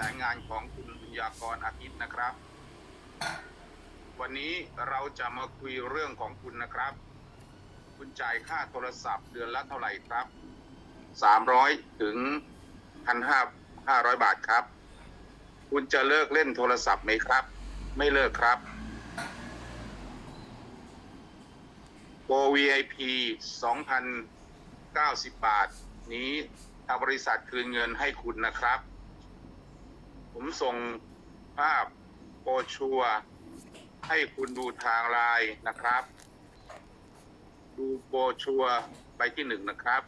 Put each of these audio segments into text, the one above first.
สายงานของคุณบุญญากรอาทิตย์นะครับ วันนี้เราจะมาคุยเรื่องของคุณนะครับ คุณจ่ายค่าโทรศัพท์เดือนละเท่าไหร่ครับสามร้อยถึงพันห้าห้าร้อยบาทครับ คุณจะเลิกเล่นโทรศัพท์ไหมครับ ไม่เลิกครับโปร VIP 2,090 บาท นี้ทางบริษัทคืนเงินให้คุณนะครับ ผมส่งภาพโปรชัวให้คุณดูทางไลน์นะครับ ดูโปรชัวไปที่หนึ่งนะครับ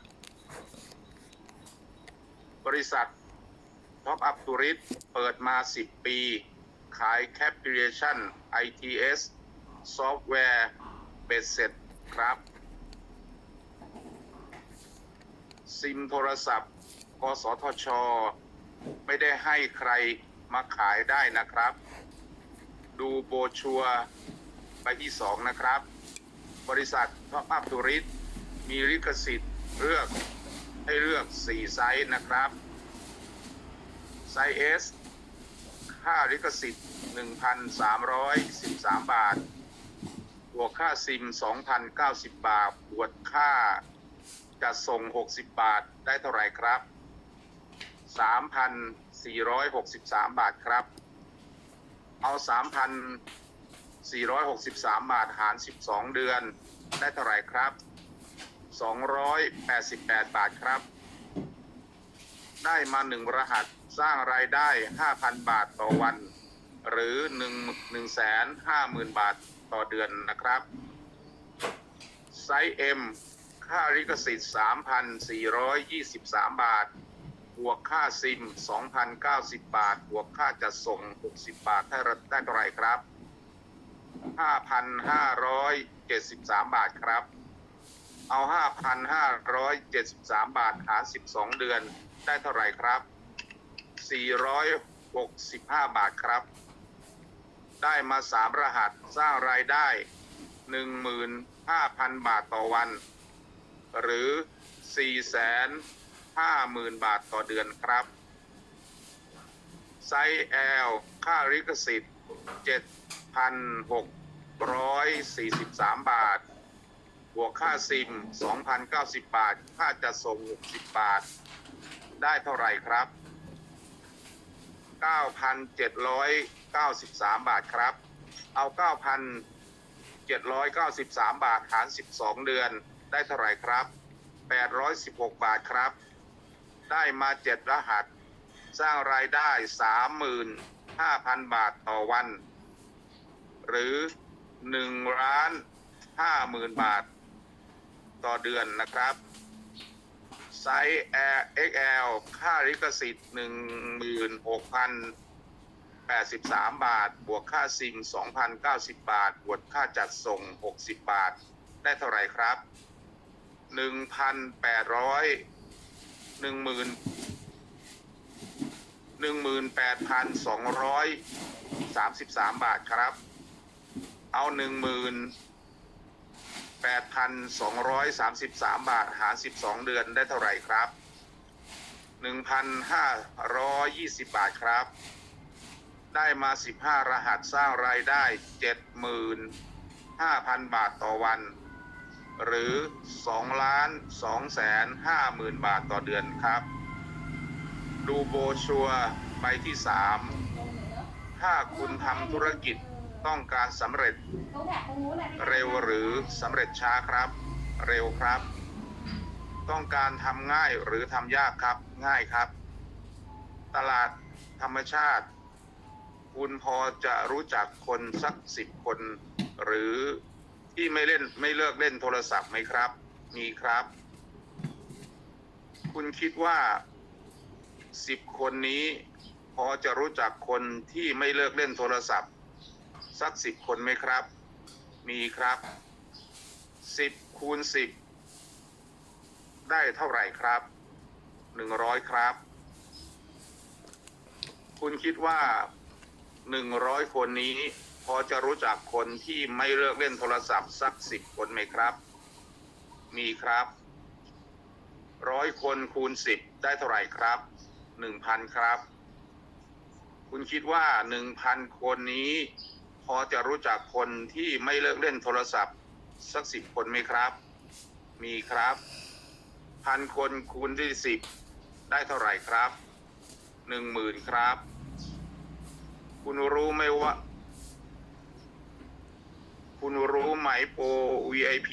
บริษัท Top Up Tourist เปิดมา 10 ปี ขายแคป i ิ a t i o n ITS ซอฟต์แวร์เบ็ดเสร็จครับซิมโทรศัพท์กสทช ไม่ได้ให้ใครมาขายได้นะครับ ดูโบชัวร์ไปที่สองนะครับ บริษัทท็อปอัพทูริสมีลิขสิทธิ์เลือกให้เลือก 4 ไซส์นะครับ ไซส์ S ค่าลิขสิทธิ์ 1,313 บาท บวกค่าซิม 2,090 บาท บวกค่าจัดส่ง 60 บาทได้เท่าไหร่ครับ 3,463บาทครับ เอา3,463บาทหาร12เดือน ได้เท่าไหร่ครับ288บาทครับ ได้มา1รหัสสร้างรายได้5,000บาทต่อวัน หรือ1 150,000บาทต่อเดือนนะครับ ไซส์ M ค่าลิขสิทธิ์ 3,423 บาท บวกค่าซิม 2,090 บาท บวกค่าจัดส่ง 60 บาท ได้ได้เท่าไหร่ครับ 5,573 บาทครับ เอา 5,573 บาทหาร 12 เดือน ได้เท่าไหร่ครับ 465 บาทครับ ได้มา 3 รหัสสร้างรายได้ 15,000 บาทต่อวัน หรือ 4 0 0 0 50,000 บาทต่อเดือนครับ ไซส์ L ค่าลิขสิทธิ์ 7,643 บาท บวกค่าซิม 2,090 บาท ค่าจัดส่ง 60 บาท ได้เท่าไหร่ครับ 9,793 บาทครับ เอา 9,793 บาทหาร 12 เดือนได้เท่าไหร่ครับ 816 บาทครับ ได้มาเจ็ดรหัส สร้างรายได้สามหมื่นห้าพันบาทต่อวัน หรือหนึ่งล้านห้าหมื่นบาทต่อเดือนนะครับ ไซส์ XL ค่าลิขสิทธิ์หนึ่งหมื่นหกพันแปดสิบสามบาท บวกค่าซิมสองพันเก้าสิบบาท บวกค่าจัดส่งหกสิบบาท ได้เท่าไหร่ครับหนึ่งพันแปดร้อย หนึ่งหมื่นหนึ่งหมื่นแปดพันสองร้อยสามสิบสามบาทครับ เอาหนึ่งหมื่นแปดพันสองร้อยสามสิบสามบาทหารสิบสองเดือนได้เท่าไหร่ครับหนึ่งพันห้าร้อยยี่สิบบาทครับ ได้มาสิบห้ารหัสสร้างรายได้เจ็ดหมื่นห้าพันบาทต่อวัน หรือ2ล้าน2แสน5หมื่นบาทต่อเดือนครับ ดูโบชัวใบที่ 3 ถ้าคุณทำธุรกิจต้องการสำเร็จ เร็วหรือสำเร็จช้าครับ เร็วครับ ต้องการทำง่ายหรือทำยากครับ ง่ายครับ ตลาดธรรมชาติ คุณพอจะรู้จักคนสักสิบคนหรือี่ไม่เล่นไม่เลิกเล่นโทรศัพท์ไหมครับ มีครับ คุณคิดว่าสิบคนนี้ พอจะรู้จักคนที่ไม่เลิกเล่นโทรศัพท์ สักสิบคนไหมครับ มีครับสิบคูณสิบได้เท่าไหร่ครับหนึ่งร้อยครับ คุณคิดว่าหนึ่งร้อยคนนี้ พอจะรู้จักคนที่ไม่เลิกเล่นโทรศัพท์สักสิบคนไหมครับ มีครับร้อยคนคูณสิบได้เท่าไหร่ครับหนึ่งพันครับ คุณคิดว่าหนึ่งพันคนนี้ พอจะรู้จักคนที่ไม่เลิกเล่นโทรศัพท์สักสิบคนไหมครับ มีครับพันคนคูณด้วยสิบได้เท่าไหร่ครับหนึ่งหมื่นครับ คุณรู้ไหมว่า คุณรู้ไหมโปร VIP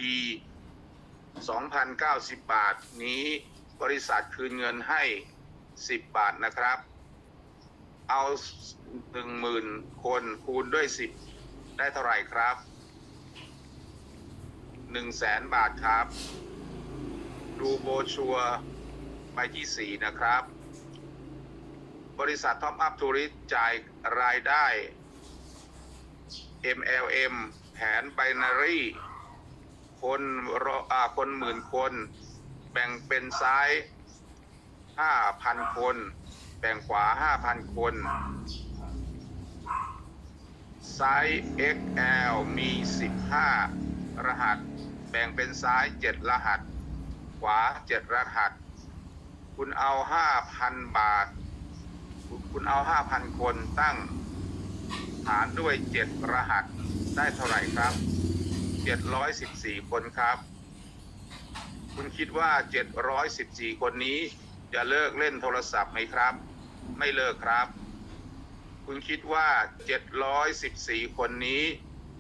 2,090 บาท นี้บริษัทคืนเงินให้ 10 บาทนะครับ เอา 10,000 คนคูณด้วย 10 ได้เท่าไหร่ครับ 100,000 บาทครับ ดูโบชัวใบที่ 4 นะครับ บริษัทท็อปอัพทูริสจ่ายรายได้ MLM นไบนารีคนรออาคนหมื่นคน แบ่งเป็นซ้าย5,000คน แบ่งขวา5,000คนไซส์ XL มี 15 รหัส แบ่งเป็นซ้าย 7 รหัส ขวา 7 รหัส คุณเอา 5,000 บาท คุณคุณเอา 5,000 คนตั้ง หารด้วย7รหัสได้เท่าไหร่ครับ714คนครับ คุณคิดว่า714คนนี้จะเลิกเล่นโทรศัพท์ไหมครับ ไม่เลิกครับ คุณคิดว่า714คนนี้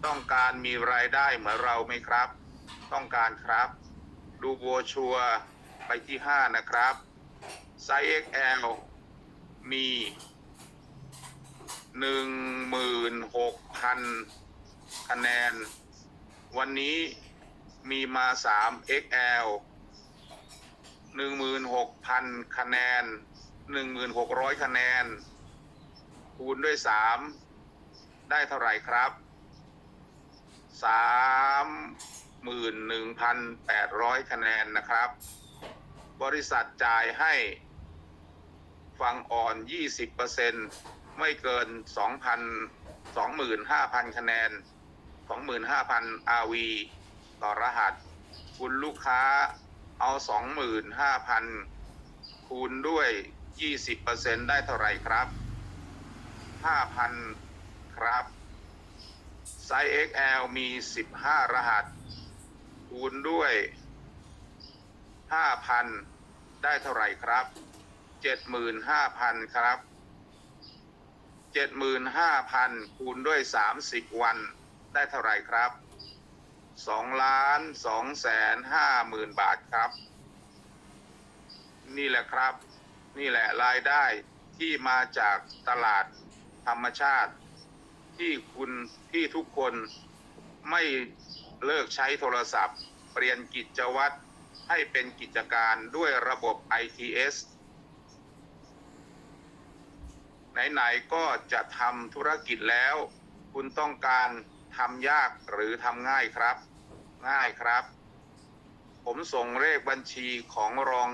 ต้องการมีรายได้เหมือนเราไหมครับ ต้องการครับ ดูโบชัวไปที่5นะครับไซส์ XL มี หนึ่งหมื่นหกพันคะแนน วันนี้มีมาสาม XL หนึ่งหมื่นหกพันคะแนนหนึ่งหมื่นหกร้อยคะแนน คูณด้วยสามได้เท่าไหร่ครับสามหมื่นหนึ่งพันแปดร้อยคะแนนนะครับ บริษัทจ่ายให้ ฟังอ่อนยี่สิบเปอร์เซ็นต์ ไม่เกิน 2,000 25,000 คะแนน 25,000 RV ต่อรหัส คุณลูกค้าเอา 25,000 คูณด้วย 20%ได้เท่าไหร่ครับ 5,000 ครับไซส์ XL มี 15 รหัส คูณด้วย 5,000 ได้เท่าไหร่ครับ 75,000 ครับ 75,000คูณด้วย30วันได้เท่าไหร่ครับ2ล้าน2แสน5หมื่นบาทครับ นี่แหละครับ นี่แหละรายได้ที่มาจากตลาดธรรมชาติ ที่คุณที่ทุกคนไม่เลิกใช้โทรศัพท์ เปลี่ยนกิจวัตรให้เป็นกิจการด้วยระบบ ITS ไหนๆก็จะทำธุรกิจแล้ว คุณต้องการทำยากหรือทำง่ายครับ ง่ายครับ ผมส่งเลขบัญชีของรอง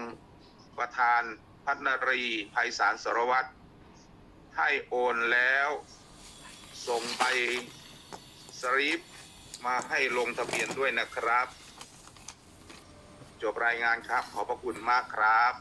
ประธานพัฒนรีภัยสารสารวัตรให้โอนแล้ว ส่งไปสลิปมาให้ลงทะเบียนด้วยนะครับ จบรายงานครับ ขอบพระคุณมากครับ